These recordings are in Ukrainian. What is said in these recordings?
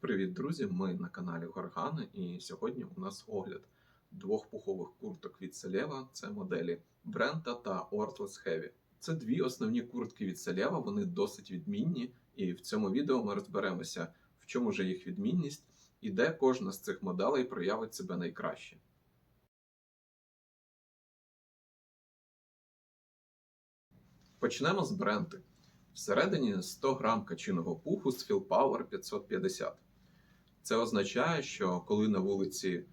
Привіт, друзі! Ми на каналі Горгани, і сьогодні у нас огляд двох пухових курток від Селєва. Це моделі Брента та Ortless Heavy. Це дві основні куртки від Селєва, вони досить відмінні, і в цьому відео ми розберемося, в чому же їх відмінність і де кожна з цих моделей проявить себе найкраще. Почнемо з бренти. Всередині 100 грам качиного пуху з Feel Power 550. Це означає, що коли на вулиці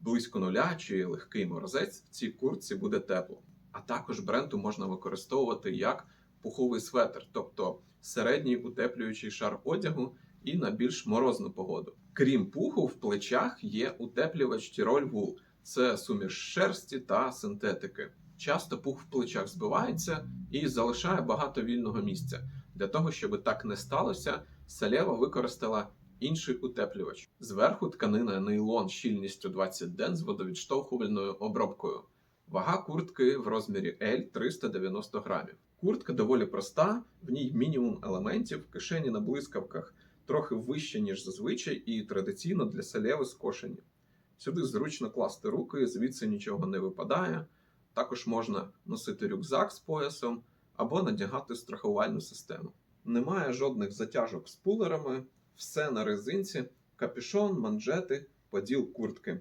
близько нуля чи легкий морозець, в цій куртці буде тепло. А також бренту можна використовувати як пуховий светр, тобто середній утеплюючий шар одягу і на більш морозну погоду. Крім пуху, в плечах є утеплювач Тіроль Wool. Це суміш шерсті та синтетики. Часто пух в плечах збивається і залишає багато вільного місця. Для того, щоб так не сталося, Салєва використала інший утеплювач. Зверху тканина нейлон щільністю 20 ден з водовідштовхувальною обробкою. Вага куртки в розмірі L 390 грамів. Куртка доволі проста, в ній мінімум елементів, кишені на блискавках трохи вище, ніж зазвичай, і традиційно для салєви скошені. Сюди зручно класти руки, звідси нічого не випадає. Також можна носити рюкзак з поясом або надягати страхувальну систему. Немає жодних затяжок з пулерами, все на резинці, капюшон, манжети, поділ куртки.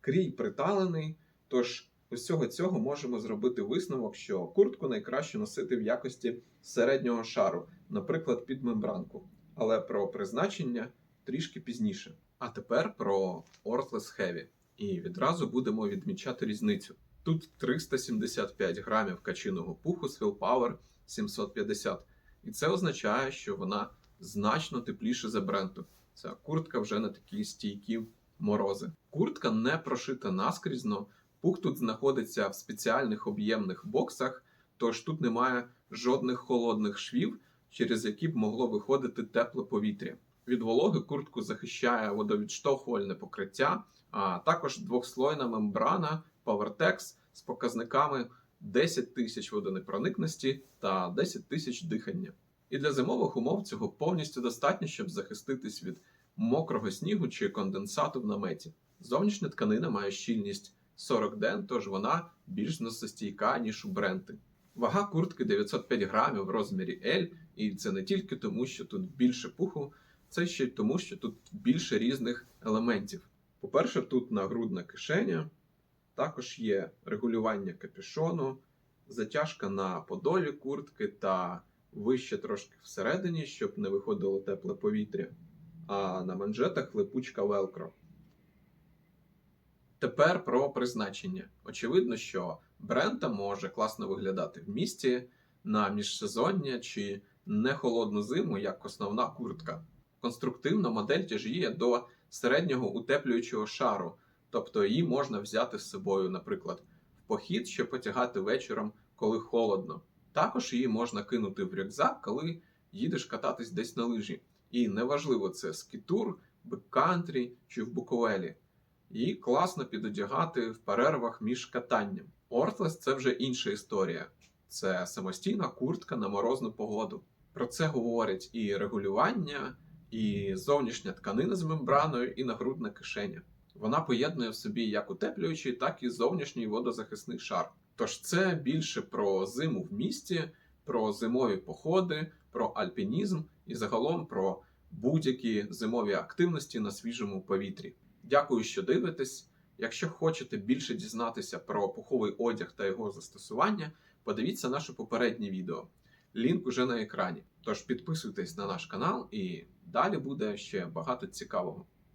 Крій приталений, тож усього цього можемо зробити висновок, що куртку найкраще носити в якості середнього шару, наприклад, під мембранку. Але про призначення трішки пізніше. А тепер про Ortless Heavy. І відразу будемо відмічати різницю. Тут 375 грамів качиного пуху з Power 750. І це означає, що вона значно тепліше за бренту. Ця куртка вже не такі стійкі морози. Куртка не прошита наскрізно, пух тут знаходиться в спеціальних об'ємних боксах, тож тут немає жодних холодних швів, через які б могло виходити тепле повітря. Від вологи куртку захищає водовідштовхувальне покриття, а також двохслойна мембрана PowerTex з показниками 10 тисяч водонепроникності та 10 тисяч дихання. І для зимових умов цього повністю достатньо, щоб захиститись від мокрого снігу чи конденсату в наметі. Зовнішня тканина має щільність 40 ден, тож вона більш зносостійка, ніж у бренти. Вага куртки 905 грамів в розмірі L, і це не тільки тому, що тут більше пуху, це ще й тому, що тут більше різних елементів. По-перше, тут нагрудна кишеня, також є регулювання капюшону, затяжка на подолі куртки та вище трошки всередині, щоб не виходило тепле повітря, а на манжетах липучка велкро. Тепер про призначення. Очевидно, що брента може класно виглядати в місті на міжсезоння чи не холодну зиму, як основна куртка. Конструктивно модель тяжіє до середнього утеплюючого шару, тобто її можна взяти з собою, наприклад, в похід, щоб потягати вечором, коли холодно. Також її можна кинути в рюкзак, коли їдеш кататись десь на лижі. І неважливо, це скітур, беккантрі чи в буковелі. Її класно підодягати в перервах між катанням. Ортлес це вже інша історія. Це самостійна куртка на морозну погоду. Про це говорять і регулювання, і зовнішня тканина з мембраною, і нагрудна кишеня. Вона поєднує в собі як утеплюючий, так і зовнішній водозахисний шар. Тож це більше про зиму в місті, про зимові походи, про альпінізм і загалом про будь-які зимові активності на свіжому повітрі. Дякую, що дивитесь. Якщо хочете більше дізнатися про пуховий одяг та його застосування, подивіться наше попереднє відео. Лінк уже на екрані. Тож підписуйтесь на наш канал і далі буде ще багато цікавого.